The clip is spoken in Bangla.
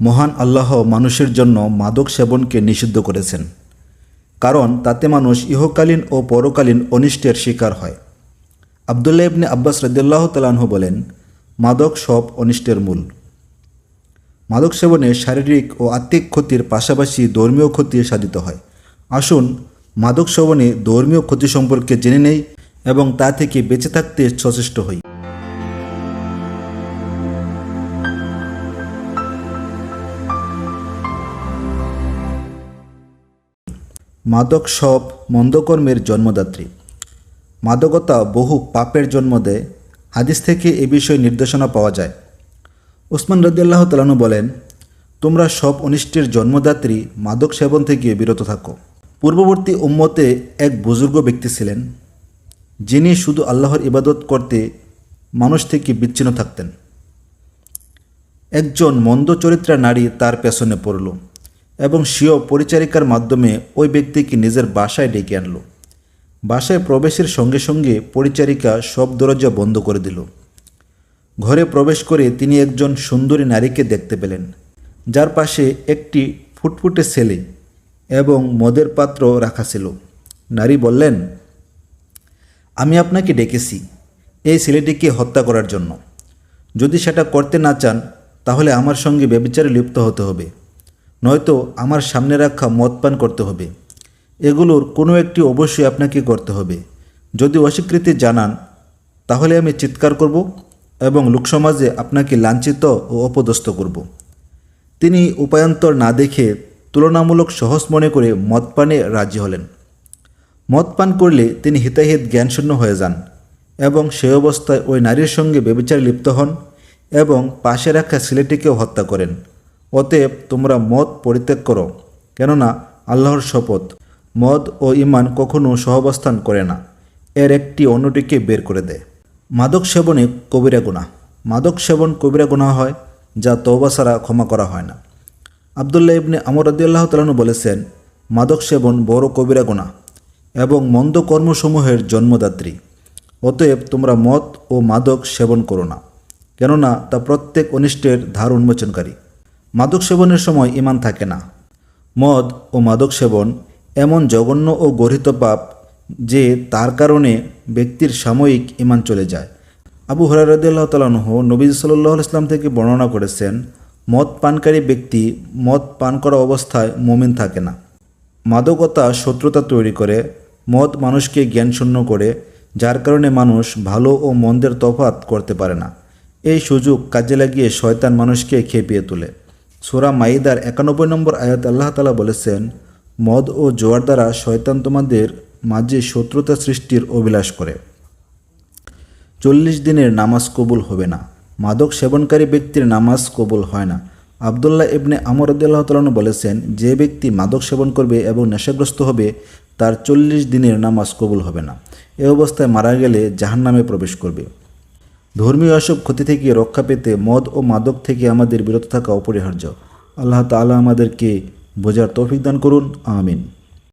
মহান আল্লাহ মানুষের জন্য মাদক সেবনকে নিষিদ্ধ করেছেন। কারণ তাতে মানুষ ইহকালীন ও পরকালীন অনিষ্টের শিকার হয়। আবদুল্লাহ ইবনে আব্বাস রদিয়াল্লাহ তালাহ বলেন, মাদক সব অনিষ্টের মূল। মাদক সেবনে শারীরিক ও আত্মিক ক্ষতির পাশাপাশি ধর্মীয় ক্ষতি সাধিত হয়। আসুন, মাদক সেবনে ধর্মীয় ক্ষতি সম্পর্কে জেনে নেই এবং তা থেকে বেঁচে থাকতে সচেষ্ট হই। মাদক সব মন্দকর্মের জন্মদাত্রী। মাদকতা বহু পাপের জন্ম দেয়। হাদিস থেকে এ বিষয়ে নির্দেশনা পাওয়া যায়। ওসমান রদিয়াল্লাহ তালানু বলেন, তোমরা সব অনিষ্টের জন্মদাত্রী মাদক সেবন থেকে বিরত থাকো। পূর্ববর্তী উম্মতে এক বুজুর্গ ব্যক্তি ছিলেন, যিনি শুধু আল্লাহর ইবাদত করতে মানুষ থেকে বিচ্ছিন্ন থাকতেন। একজন মন্দ চরিত্রা নারী তার পেছনে পড়ল। এবং স্বীয় পরিচারিকার মাধ্যমে ওই ব্যক্তিকে নিজের বাসায় ডেকে আনলো। বাসায় প্রবেশের সঙ্গে সঙ্গে পরিচারিকা সব দরজা বন্ধ করে দিল। ঘরে প্রবেশ করে তিনি একজন সুন্দরী নারীকে দেখতে পেলেন, যার পাশে একটি ফুটফুটে ছেলে এবং মদের পাত্র রাখা ছিল। নারী বললেন, আমি আপনাকে ডেকেছি, এই ছেলেটিকে হত্যা করার জন্য। যদি সেটা করতে না চান, তাহলে আমার সঙ্গে ব্যবিচারে লিপ্ত হতে হবে। নয়তো আমার সামনে রাখা মদ পান করতে হবে। এগুলোর কোনো একটি অবশ্যই আপনাকে করতে হবে। যদি অস্বীকৃতি জানান, তাহলে আমি চিৎকার করব এবং লোকসমাজে আপনাকে লাঞ্ছিত ও অপদস্থ করব। তিনি উপায়ন্তর না দেখে তুলনামূলক সহজ মনে করে মদ পানে রাজি হলেন। মদ পান করলে তিনি হিতাহিত জ্ঞানশূন্য হয়ে যান এবং সে অবস্থায় ওই নারীর সঙ্গে বেবিচারে লিপ্ত হন এবং পাশে রাখা ছেলেটিকেও হত্যা করেন। অতএব তোমরা মদ পরিত্যাগ করো, কেননা আল্লাহর শপথ। মদ ও ইমান কখনো সহাবস্থান করে না, এর একটি অন্যটিকে বের করে দেয়। মাদক সেবনে কবিরা গুণা মাদক সেবন কবিরা গুণা হয়, যা তওবা ছাড়া ক্ষমা করা হয় না। আবদুল্লাহ ইবনে আমর রদিয়াল্লাহ তালানু বলেছেন, মাদক সেবন বড় কবিরা গুণা এবং মন্দ কর্মসমূহের জন্মদাত্রী। অতএব তোমরা মদ ও মাদক সেবন করো না, কেননা তা প্রত্যেক অনিষ্টের ধার উন্মোচনকারী। মাদক সেবনের সময় ইমান থাকে না। মদ ও মাদক সেবন এমন জঘন্য ও গর্হিত পাপ যে তার কারণে ব্যক্তির সাময়িক ইমান চলে যায়। আবু হরারদুল্লাহ তালানহ নবীজ সাল্লাহ ইসলাম থেকে বর্ণনা করেছেন, মদ পানকারী ব্যক্তি মদ পান করা অবস্থায় মমিন থাকে না। মাদকতা শত্রুতা তৈরি করে, মদ মানুষকে জ্ঞানশূন্য করে, যার কারণে মানুষ ভালো ও মন্দের তফাত করতে পারে না। এই সুযোগ কাজে লাগিয়ে শয়তান মানুষকে খেপিয়ে তোলে। সোরা মাইদার একানব্বই নম্বর আয়াত আল্লাহ তালা বলেছেন, মদ ও জোয়ার দ্বারা শয়তান তোমাদের মাঝে শত্রুতা সৃষ্টির অভিলাষ করে। চল্লিশ দিনের নামাজ কবুল হবে না। মাদক সেবনকারী ব্যক্তির নামাজ কবুল হয় না। আবদুল্লাহ ইবনে আমর আদাল্লাহ তালন বলেছেন, যে ব্যক্তি মাদক সেবন করবে এবং নেশাগ্রস্ত হবে, তার চল্লিশ দিনের নামাজ কবুল হবে না। এ অবস্থায় মারা গেলে জাহান্নামে প্রবেশ করবে। ধর্মীয় এসব ক্ষতি থেকে রক্ষা পেতে, মদ ও মাদক থেকে আমাদের বিরত থাকা অপরিহার্য। আল্লাহ তালা আমাদেরকে বোঝার তৌফিক দান করুন। আমিন।